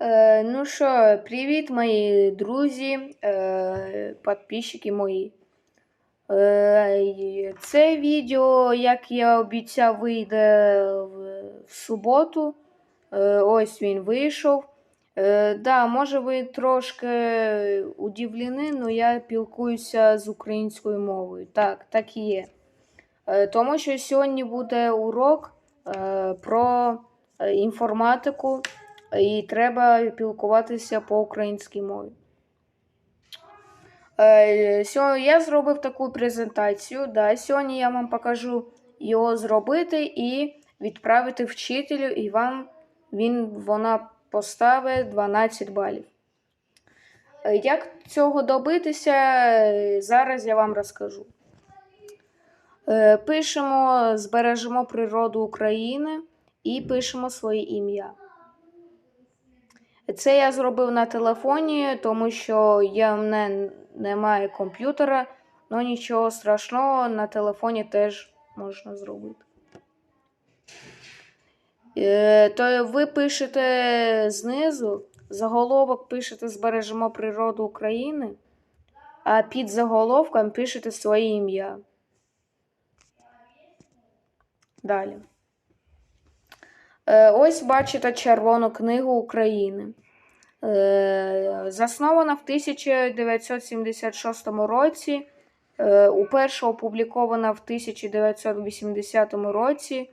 Е, ну що, привіт, мої друзі, е, підписчики мої. Е, це відео, як я обіцяв, вийде в, суботу. Ось він вийшов. Да, може ви трошки удивлені, але я спілкуюся з українською мовою. Так, так і є. Е, тому що сьогодні буде урок е, про е, інформатику і треба спілкуватися по українській мові. Е, сьо- Я зробив таку презентацію. Да, сьогодні я вам покажу його зробити і відправити вчителю, і вам він, вона поставить 12 балів. Е, Як цього добитися, зараз я вам розкажу. Е, Пишемо, збережемо природу України і пишемо своє ім'я. Це я зробив на телефоні, тому що я, в мене немає комп'ютера, але нічого страшного, на телефоні теж можна зробити. Е, То ви пишете знизу, заголовок пишете Збережемо природу України, а під заголовком пишете своє ім'я. Далі. Е, Ось бачите Червону книгу України. Е, Заснована в 1976 році, е, уперше опублікована в 1980 році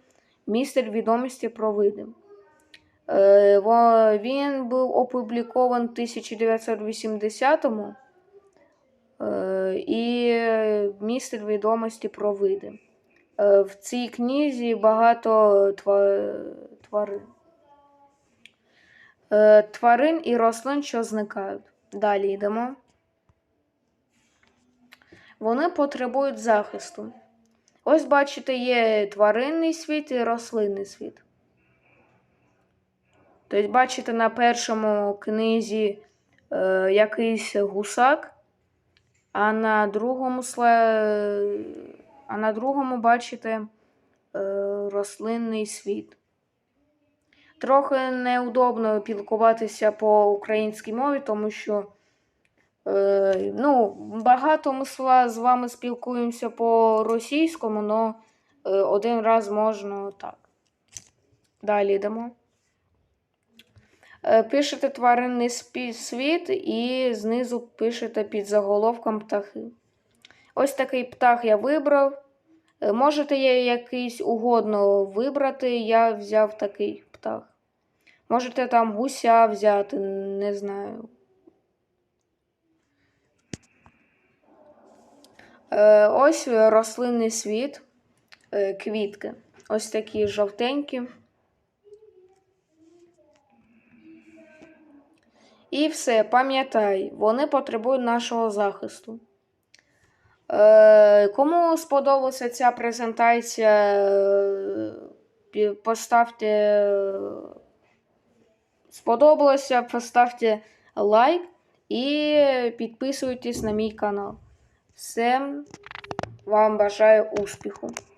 містер відомості про види. Він був опублікований в 1980 е, і містер відомості про види. В цій книзі багато тварин. Е, Тварин і рослин, що зникають. Далі йдемо. Вони потребують захисту. Ось, бачите, є тваринний світ і рослинний світ. Тобто, бачите, на першому книзі е, якийсь гусак, а на другому а на другому бачите е, рослинний світ. Трохи неудобно спілкуватися по українській мові, тому що е, ну, багато ми з вами спілкуємося по російському, але е, один раз можна так. Далі йдемо. Е, Пишете тваринний світ і знизу пишете під заголовком птахи. Ось такий птах я вибрав. Е, Можете я якийсь угодно вибрати, я взяв такий птах. Можете там гуся взяти, не знаю. Е, ось рослинний світ, е, квітки. Ось такі жовтенькі. І все, пам'ятай, вони потребують нашого захисту. Е, кому сподобалася ця презентація, е, поставте. е, Сподобалося, поставте лайк і підписуйтесь на мій канал. Всем вам бажаю успіху!